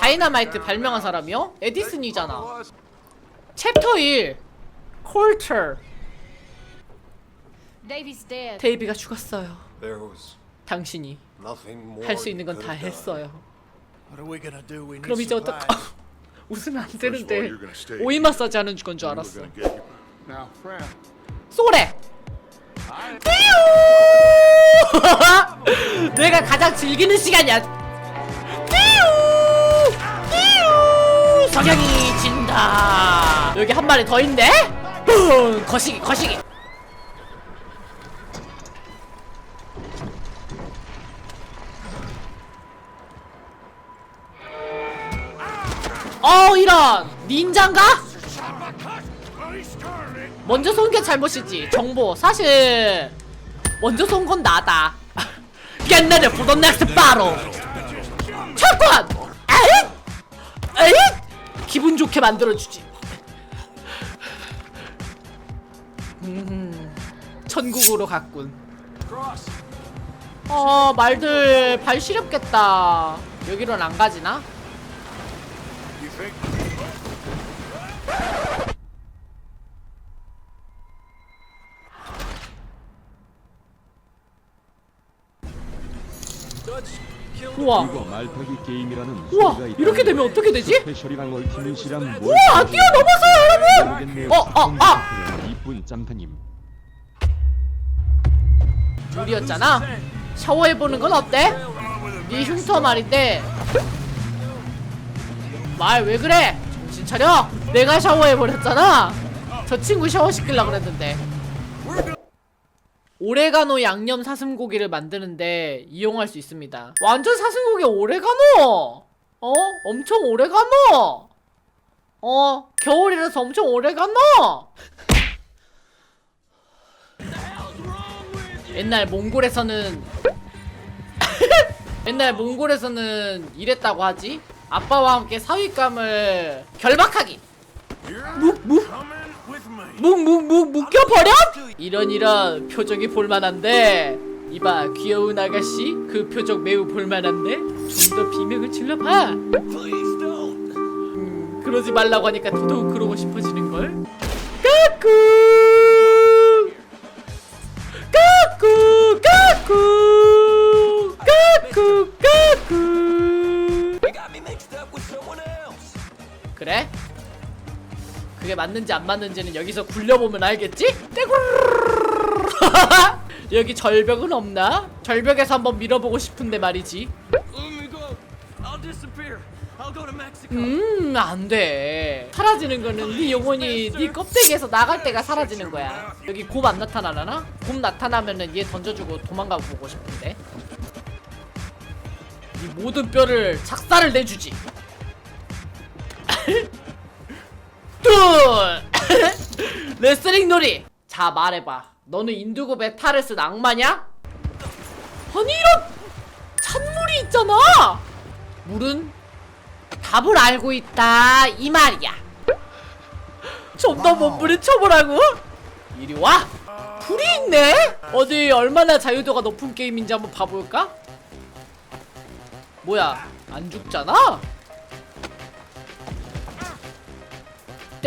다이너마이트 발명한 사람이요? 에디슨이잖아. 챕터 1 콜터. 데이비가 죽었어요. There was 당신이 nothing more 할수 있는 건 다. 했어요. What are we gonna do? We need 그럼 이제 어떡? 웃으면 안 되는데 오이. 마사지 하는 건 줄 알았어. 쏘래. 띠우! 내가 가장 즐기는 시간이야. 석양이 진다. 여기 한 마리 더 있네. 뿡! 거시기 거시기. 어 이런 닌자인가? 먼저 쏜 게 잘못이지 정보 사실 먼저 쏜 건 나다 보던 넥스 바로 철권 에잇 에잇 기분 좋게 만들어주지. 음, 천국으로 갔군. 어 말들 발 시렵겠다. 여기로는 안 가지나? 우와 이거 말타기 게임이라는 우와 이렇게 되면 어떻게 되지? 스페셜이랑 얼티밋이란 뭘 우와 뛰어넘었어요 여러분 모르겠네요. 어, 어, 아! 이쁜 짬타님 둘이었잖아 샤워해 보는 건 어때? 네 흉터 말인데 말 왜 그래? 정신 차려 내가 샤워해 버렸잖아 저 친구 샤워시키려고 그랬는데 오레가노 양념 사슴고기를 만드는데 이용할 수 있습니다. 완전 사슴고기 오레가노! 어? 엄청 오레가노! 어? 겨울이라서 엄청 오래가노! 옛날 몽골에서는 옛날 몽골에서는 이랬다고 하지? 아빠와 함께 사윗감을 결박하기! 묵 묵 묵묵묵 묶여버려? 이런 이런 표정이 볼만한데. 이봐 귀여운 아가씨 그 표정 매우 볼만한데? 좀 더 비명을 질러봐. 음, 그러지 말라고 하니까 더더욱 그러고 싶어지는걸. 까꿍 맞는지 안 맞는지는 여기서 굴려보면 알겠지? 여기 절벽은 없나? 절벽에서 한번 밀어보고 싶은데 말이지. 음 안 돼. 사라지는 거는 네 영혼이 네 껍데기에서 나갈 때가 사라지는 거야. 여기 곰 안 나타나나? 곰 나타나면은 얘 던져주고 도망가 보고 싶은데. 이 모든 뼈를 작사를 내주지 둘 레슬링 놀이 자 말해봐 너는 인두고 메탈을 쓴 악마냐? 아니 이런 찬물이 있잖아 물은 답을 알고 있다 이 말이야 좀더 몸부림 쳐보라고? 이리 와 불이 있네? 어디 얼마나 자유도가 높은 게임인지 한번 봐볼까? 뭐야 안 죽잖아?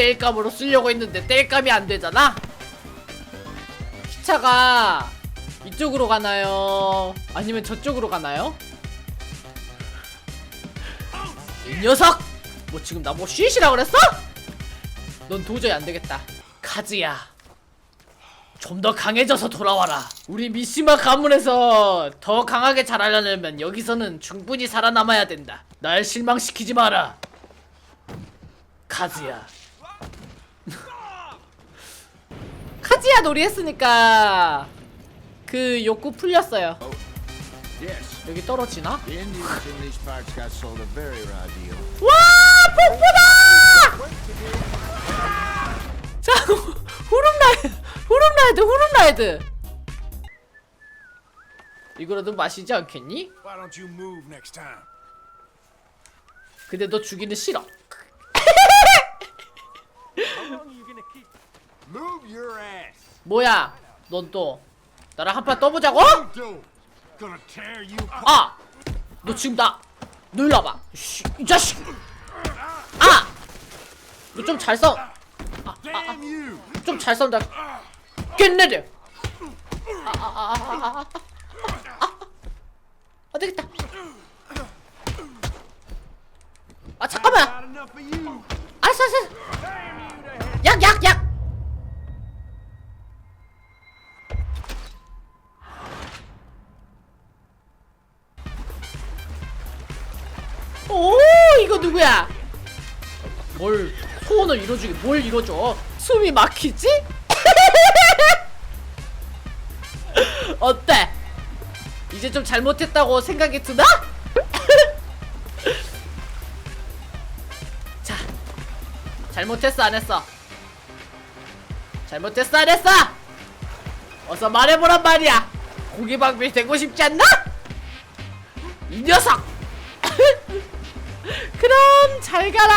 땔감으로 쓰려고 했는데 땔감이 안 되잖아? 기차가 이쪽으로 가나요? 아니면 저쪽으로 가나요? 이 녀석! 뭐 지금 나뭐 쉬시라 그랬어? 넌 도저히 안 되겠다. 카즈야. 좀 더 강해져서 돌아와라. 우리 미시마 가문에서 더 강하게 자라려면 여기서는 충분히 살아남아야 된다. 날 실망시키지 마라. 카즈야. 카즈야 놀이 했으니까 그 욕구 풀렸어요. Yes. 여기 떨어지나? The Indians in these parts got sold a very raw deal. 와 폭포다! 자 후룸라이드 후룸라이드 후룸라이드 이거라도 마시지 않겠니? Why don't you move next time? 근데 너 주기는 싫어 Move your ass. 뭐야 넌 또 나랑 한판 떠보자고? Do. Gonna tear you. 아! 너 지금 나 와봐. 씨, 이 자식. 아! 너 좀 잘 싸워. Damn you! 좀 잘 싸운다. 깼네려. 아, 아, 아, 아, 아, 아, 아. 안 되겠다. 아, 잠깐만. Not enough of you! 알았어, 알았어. 누구야? 뭘 소원을 이뤄주기 뭘 이뤄줘? 숨이 막히지? 어때? 이제 좀 잘못했다고 생각이 드나? 자, 잘못했어 안 했어? 잘못했어 안 했어? 어서 말해보란 말이야. 고기방비 되고 싶지 않나? 이 녀석. 그럼 잘 가라.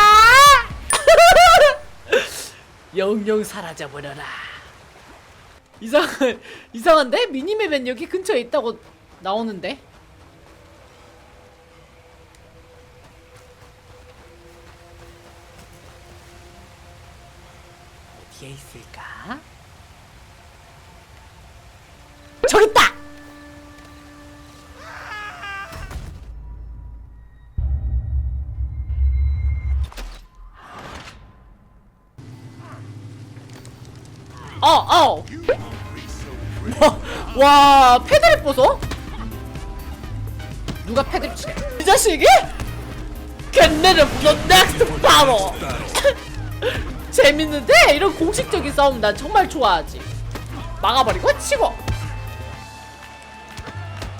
영영 사라져 버려라. 이상 이상한데 미니맵엔 여기 근처에 있다고 나오는데. 어디에 있을까? 저기 있다. 어, 어. 와, 와, 패드립 보소? 누가 패드립 치냐? 이 자식이? 겟네를 불러 넥스트 파워. 재밌는데 이런 공식적인 싸움 난 정말 좋아하지. 막아버리고 치고,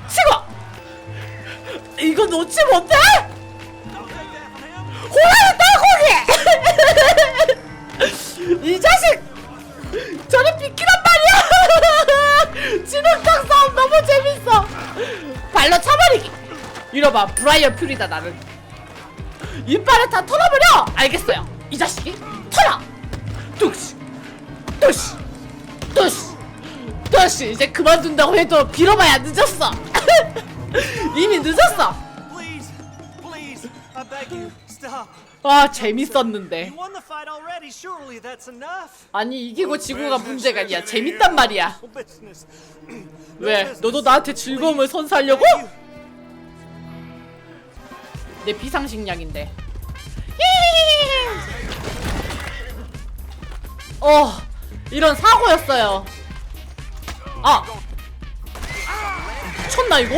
치고. 이거 놓치 못해? 호랑이 땅콩이! 이 자식! 이러봐, 브라이언 퓨리다, 나는. 이빨을 다 털어버려! 알겠어요. 이 자식이 털어! 뚝시! 뚝시! 뚝시! 뚝시! 이제 그만둔다고 해도 빌어봐야 늦었어! 이미 늦었어! 아, 재밌었는데. 아니, 이기고 지고가 문제가 아니야. 재밌단 말이야. 왜? 너도 나한테 즐거움을 선사하려고? 내 비상식량인데. 어, 이런 사고였어요. 아, 미쳤나 이거?